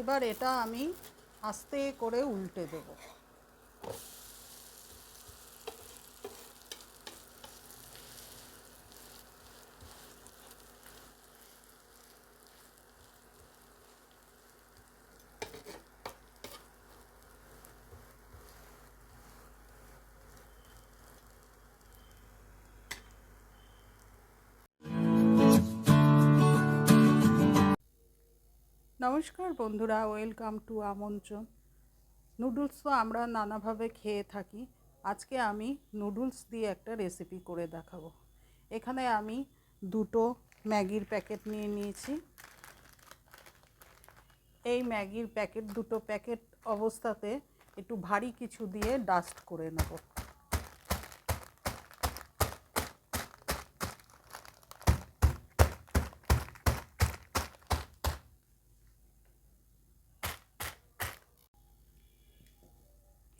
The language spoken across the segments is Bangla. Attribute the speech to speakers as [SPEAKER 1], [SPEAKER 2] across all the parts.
[SPEAKER 1] এবার এটা আমি আস্তে করে উল্টে দেবো। নমস্কার বন্ধুরা, ওয়েলকাম টু আমন্ত্রণ। নুডলস তো আমরা নানাভাবে খেয়ে থাকি। আজকে আমি নুডলস দিয়ে একটা রেসিপি করে দেখাবো। এখানে আমি দুটো ম্যাগির প্যাকেট নিয়ে নিয়েছি। এই ম্যাগির প্যাকেট, দুটো প্যাকেট অবস্থাতে একটু ভারী কিছু দিয়ে ডাস্ট করে নেব।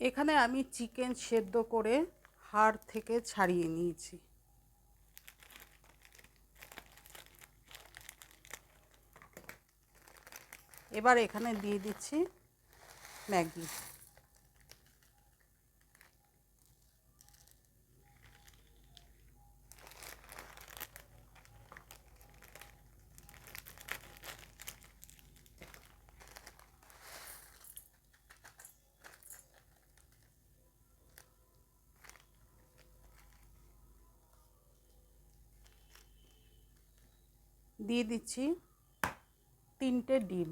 [SPEAKER 1] এখানে আমি চিকেন সেদ্ধ করে হাড় থেকে ছাড়িয়ে নিয়েছি। এবার এখানে দিয়ে দিচ্ছি ম্যাগি। দিয়ে দিচ্ছি তিনটে ডিম।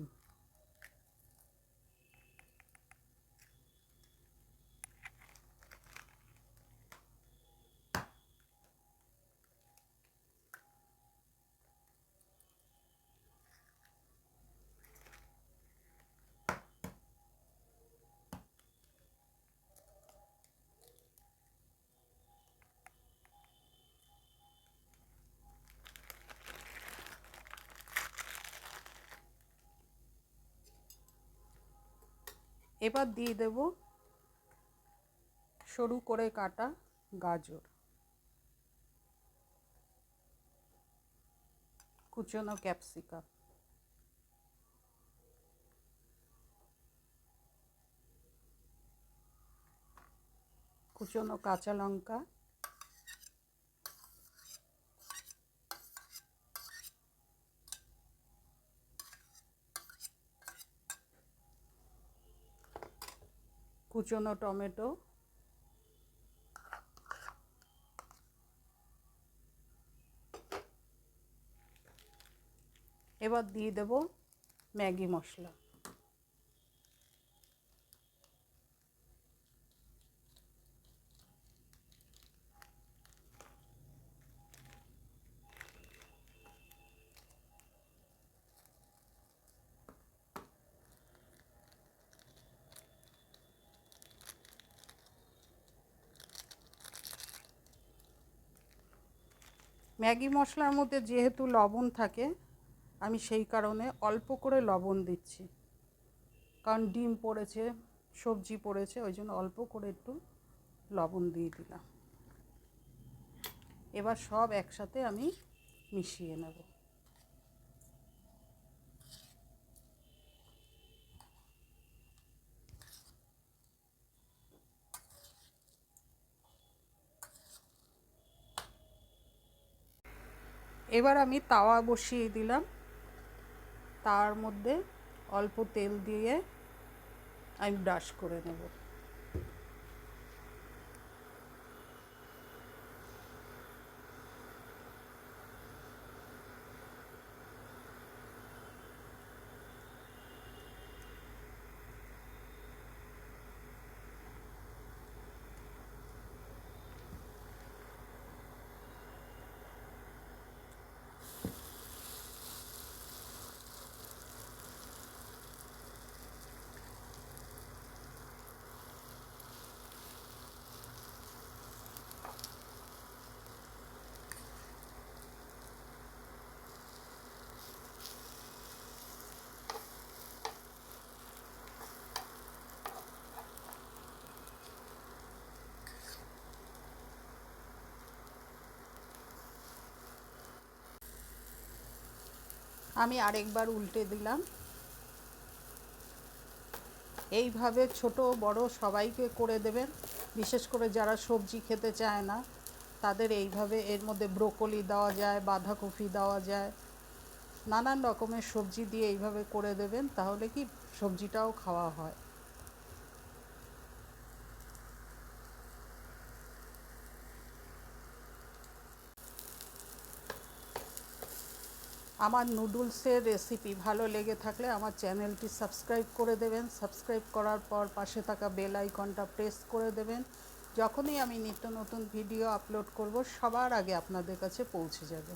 [SPEAKER 1] এবার দিয়ে দেব সরু করে কাটা গাজর। কুচনো ক্যাপসিকাম। কুচনো কাঁচা লঙ্কা। কুচনো টমেটো। এবার দিয়ে দেব ম্যাগি মশলা। ম্যাগি মশলার মধ্যে যেহেতু লবণ থাকে, আমি সেই কারণে অল্প করে লবণ দিচ্ছি। কারণ ডিম পড়েছে, সবজি পড়েছে, ওই জন্য অল্প করে একটু লবণ দিয়ে দিলাম। এবার সব একসাথে আমি মিশিয়ে নেব। এবার আমি তাওয়া বসিয়ে দিলাম। তার মধ্যে অল্প তেল দিয়ে আমি ব্রাশ করে নেব। আমি আরেকবার উল্টে দিলাম। এইভাবে ছোট বড় সবাইকে করে দেবেন। বিশেষ করে যারা সবজি খেতে চায় না, তাদের এইভাবে এর মধ্যে ব্রোকলি দেওয়া যায়, বাঁধাকপি দেওয়া যায়। নানান রকমের সবজি দিয়ে এইভাবে করে দেবেন, তাহলে কি সবজিটাও খাওয়া হয়। আমার নুডলসের রেসিপি ভালো লেগে থাকলে আমার চ্যানেলটি সাবস্ক্রাইব করে দেবেন। সাবস্ক্রাইব করার পর পাশে থাকা বেল আইকনটা প্রেস করে দেবেন। যখনই আমি নিত্য নতুন ভিডিও আপলোড করব, সবার আগে আপনাদের কাছে পৌঁছে যাবে।